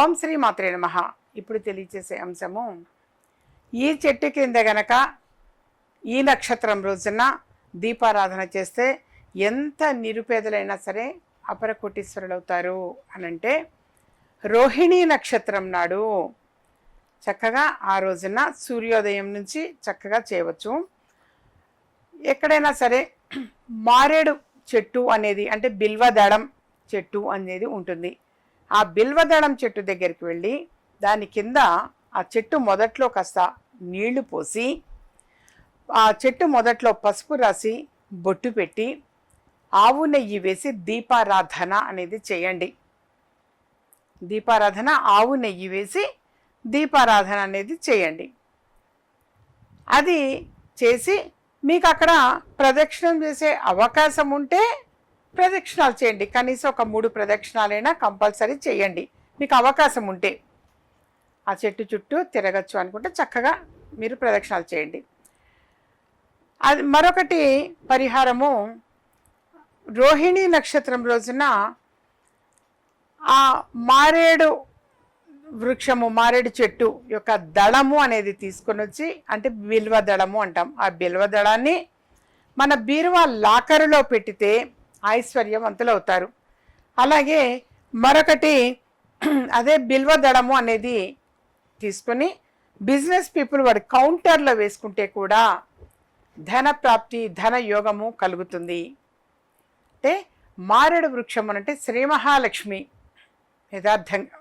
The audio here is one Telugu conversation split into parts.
ఓం శ్రీ మాత్రే నమ. ఇప్పుడు తెలియచేసే అంశము ఈ చెట్టు కింద గనక ఈ నక్షత్రం రోజున దీపారాధన చేస్తే ఎంత నిరుపేదలైనా సరే అపర కోటీశ్వరులు అవుతారు అనంటే రోహిణీ నక్షత్రం నాడు చక్కగా ఆ రోజున సూర్యోదయం నుంచి చక్కగా చేయవచ్చు. ఎక్కడైనా సరే మారేడు చెట్టు అనేది అంటే బిల్వ దడం చెట్టు అనేది ఉంటుంది. ఆ బిల్వదళం చెట్టు దగ్గరికి వెళ్ళి దాని కింద ఆ చెట్టు మొదట్లో కాస్త నీళ్ళు పోసి ఆ చెట్టు మొదట్లో పసుపు రాసి బొట్టు పెట్టి ఆవు నెయ్యి వేసి దీపారాధన అనేది చేయండి. దీపారాధన ఆవు నెయ్యి వేసి దీపారాధన అనేది చేయండి. అది చేసి మీకు అక్కడ ప్రదక్షిణం చేసే అవకాశం ఉంటే ప్రదక్షిణాలు చేయండి. కనీసం ఒక మూడు ప్రదక్షిణాలైనా కంపల్సరీ చేయండి. మీకు అవకాశం ఉంటే ఆ చెట్టు చుట్టూ తిరగచ్చు అనుకుంటే చక్కగా మీరు ప్రదక్షిణాలు చేయండి. అది మరొకటి పరిహారము. రోహిణీ నక్షత్రం రోజున ఆ మారేడు వృక్షము మారేడు చెట్టు యొక్క దళము అనేది తీసుకొని వచ్చి అంటే బిల్వ దళము అంటాం. ఆ బిల్వ దళాన్ని మన బీరువా లాకరులో పెట్టితే ఐశ్వర్యవంతులవుతారు అలాగే మరొకటి అదే బిల్వదడము అనేది తీసుకొని బిజినెస్ పీపుల్ వాడి కౌంటర్లో వేసుకుంటే కూడా ధన ప్రాప్తి ధన యోగము కలుగుతుంది. అంటే మారేడు వృక్షం అంటే శ్రీ మహాలక్ష్మి యథార్థంగా.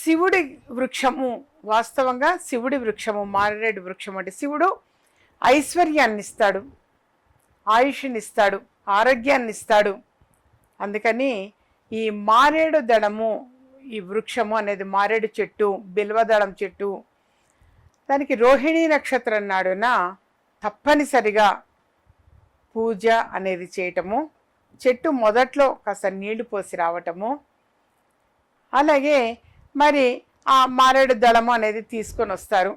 శివుడి వృక్షము వాస్తవంగా శివుడి వృక్షము మారేడు వృక్షం అంటే శివుడు ఐశ్వర్యాన్ని ఇస్తాడు ఆయుష్నిస్తాడు. ఆరోగ్యాన్ని ఇస్తాడు అందుకని ఈ మారేడు దళము ఈ వృక్షము అనేది మారేడు చెట్టు బిల్వదళం చెట్టు దానికి రోహిణీ నక్షత్రం నాడున తప్పనిసరిగా పూజ అనేది చేయటము చెట్టు మొదట్లో కాస్త నీళ్ళు పోసి రావటము. అలాగే మరి ఆ మారేడు దళము అనేది తీసుకొని వస్తారు.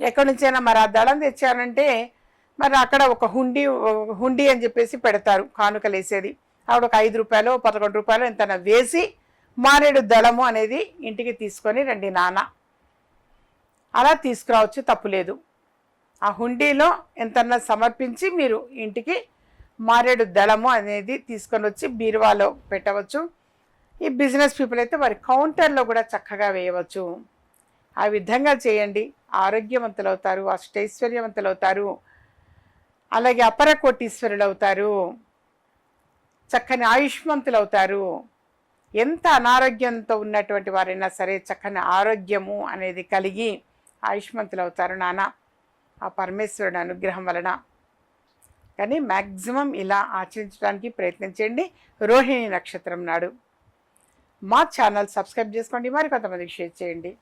ఎక్కడి నుంచైనా మరి ఆ దళం తెచ్చారంటే మరి అక్కడ ఒక హుండీ హుండీ అని చెప్పేసి పెడతారు కానుకలు వేసేది ఆవిడ ఒక ఐదు రూపాయలు పదకొండు రూపాయలు ఎంత వేసి మారేడు దళము అనేది ఇంటికి తీసుకొని రండి నాన్న. అలా తీసుకురావచ్చు తప్పులేదు ఆ హుండీలో ఎంతన్నా సమర్పించి మీరు ఇంటికి మారేడు దళము అనేది తీసుకొని వచ్చి బీరువాలో పెట్టవచ్చు. ఈ బిజినెస్ పీపుల్ అయితే వారి కౌంటర్లో కూడా చక్కగా వేయవచ్చు. ఆ విధంగా చేయండి. ఆరోగ్యవంతులు అవుతారు అవుతారు అలాగే అపర కోటీశ్వరులు అవుతారు చక్కని ఆయుష్మంతులు అవుతారు ఎంత అనారోగ్యంతో ఉన్నటువంటి వారైనా సరే చక్కని ఆరోగ్యము అనేది కలిగి ఆయుష్మంతులు అవుతారు నాన్న ఆ పరమేశ్వరుడు అనుగ్రహం వలన. కానీ మ్యాక్సిమం ఇలా ఆచరించడానికి ప్రయత్నం చేయండి. రోహిణి నక్షత్రం నాడు. మా ఛానల్ సబ్స్క్రైబ్ చేసుకోండి. మరి కొంతమందికి షేర్ చేయండి.